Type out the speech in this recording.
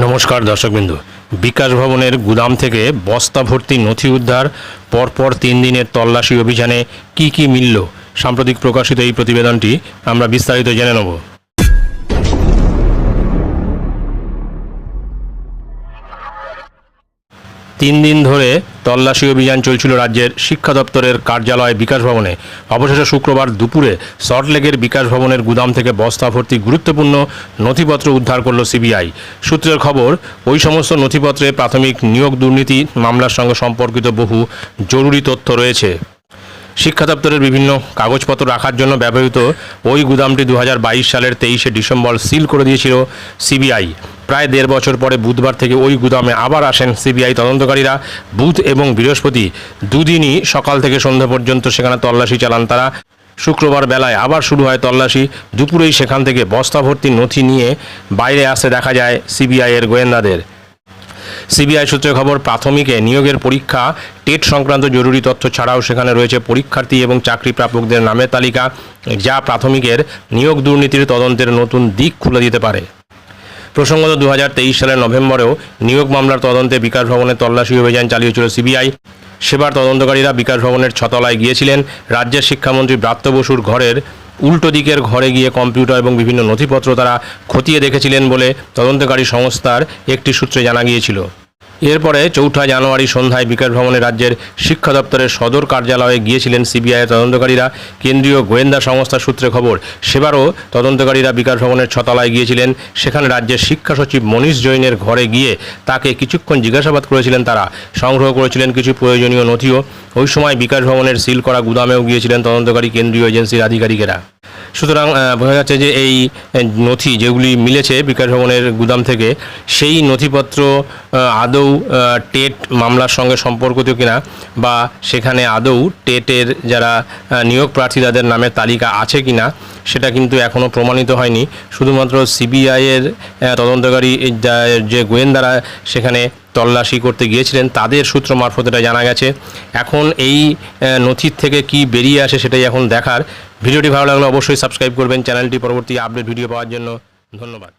নমস্কার দর্শকবিন্দু। বিকাশ ভবনের গুদাম থেকে বস্তা ভর্তি নথি উদ্ধার, পরপর তিন দিনের তল্লাশি অভিযানে কি কি মিলল? সাম্প্রতিক প্রকাশিত এই প্রতিবেদনটি আমরা বিস্তারিত জেনে নেব। তিন দিন ধরে তল্লাশি অভিযান চলছিল রাজ্যের শিক্ষা দপ্তরের কার্যালয় বিকাশ ভবনে। অবশেষে শুক্রবার দুপুরে সল্টলেকের বিকাশ ভবনের গুদাম থেকে বস্তা ভর্তি গুরুত্বপূর্ণ নথিপত্র উদ্ধার করল সিবিআই। সূত্রের খবর, ওই সমস্ত নথিপত্রে প্রাথমিক নিয়োগ দুর্নীতি মামলার সঙ্গে সম্পর্কিত বহু জরুরি তথ্য রয়েছে। শিক্ষা দপ্তরের বিভিন্ন কাগজপত্র রাখার জন্য ব্যবহৃত ওই গুদামটি দু হাজার বাইশ সালের তেইশে ডিসেম্বর সিল করে দিয়েছিল সিবিআই। প্রায় দেড় বছর পরে বুধবার থেকে ওই গুদামে আবার আসেন সিবিআই তদন্তকারীরা। বুধ এবং বৃহস্পতি দুদিনই সকাল থেকে সন্ধ্যা পর্যন্ত সেখানে তল্লাশি চালান তারা। শুক্রবার বেলায় আবার শুরু হয় তল্লাশি। দুপুরেই সেখান থেকে বস্তা ভর্তি নথি নিয়ে বাইরে আসতে দেখা যায় সিবিআইয়ের গোয়েন্দাদের। সিবিআই সূত্রে খবর, প্রাথমিকে নিয়োগের পরীক্ষা, টেট সংক্রান্ত জরুরি তথ্য ছাড়াও সেখানে রয়েছে পরীক্ষার্থী এবং চাকরি প্রাপকদের নামের তালিকা, যা প্রাথমিকের নিয়োগ দুর্নীতির তদন্তের নতুন দিক খুলে দিতে পারে। প্রসঙ্গত দু হাজার তেইশ সালের নভেম্বরেও নিয়োগ মামলার তদন্তে বিকাশ ভবনের তল্লাশি অভিযান চালিয়েছিল সিবিআই। সেবার তদন্তকারীরা বিকাশ ভবনের ছতলায় গিয়েছিলেন। রাজ্যের শিক্ষামন্ত্রী ব্রাত্য বসুর ঘরের উল্টো দিকের ঘরে গিয়ে কম্পিউটার এবং বিভিন্ন নথিপত্র তারা খতিয়ে দেখেছিলেন বলে তদন্তকারী সংস্থার একটি সূত্রে জানা গিয়েছিল। এরপরে চৌঠা জানুয়ারি সন্ধ্যায় বিকাশ ভবনে রাজ্যের শিক্ষা দপ্তরের সদর কার্যালয়ে গিয়েছিলেন সিবিআই তদন্তকারীরা। কেন্দ্রীয় গোয়েন্দা সংস্থার সূত্রে খবর, সেবারও তদন্তকারীরা বিকাশ ভবনের ছতলায় গিয়েছিলেন। সেখানে রাজ্যের শিক্ষা সচিব মনীষ জৈনের ঘরে গিয়ে তাকে কিছুক্ষণ জিজ্ঞাসাবাদ করেছিলেন তারা। সংগ্রহ করেছিলেন কিছু প্রয়োজনীয় নথিও। ওই সময় বিকাশ ভবনের সিল করা গুদামেও গিয়েছিলেন তদন্তকারী কেন্দ্রীয় এজেন্সির আধিকারিকেরা। সুতরাং বোঝা যাচ্ছে যে এই নথি যেগুলি মিলেছে বিকাশ ভবনের গুদাম থেকে, সেই নথিপত্র আদৌ টেট মামলার সঙ্গে সম্পর্কিত কিনা বা সেখানে আদৌ টেটের যারা নিয়োগ প্রার্থী তাদের নামের তালিকা আছে কিনা, সেটা কিন্তু এখনও প্রমাণিত হয়নি। শুধুমাত্র সিবিআইয়ের তদন্তকারী যে গোয়েন্দারা সেখানে তল্লাশি করতে গিয়েছিলেন, তাদের সূত্র মারফত এটা জানা গেছে। এখন এই নথির থেকে কি বেরিয়ে আসে সেটাই এখন দেখার। ভিডিওটি ভালো লাগলে অবশ্যই সাবস্ক্রাইব করবেন। চ্যানেলটি পরবর্তী আপডেট ভিডিও পাওয়ার জন্য ধন্যবাদ।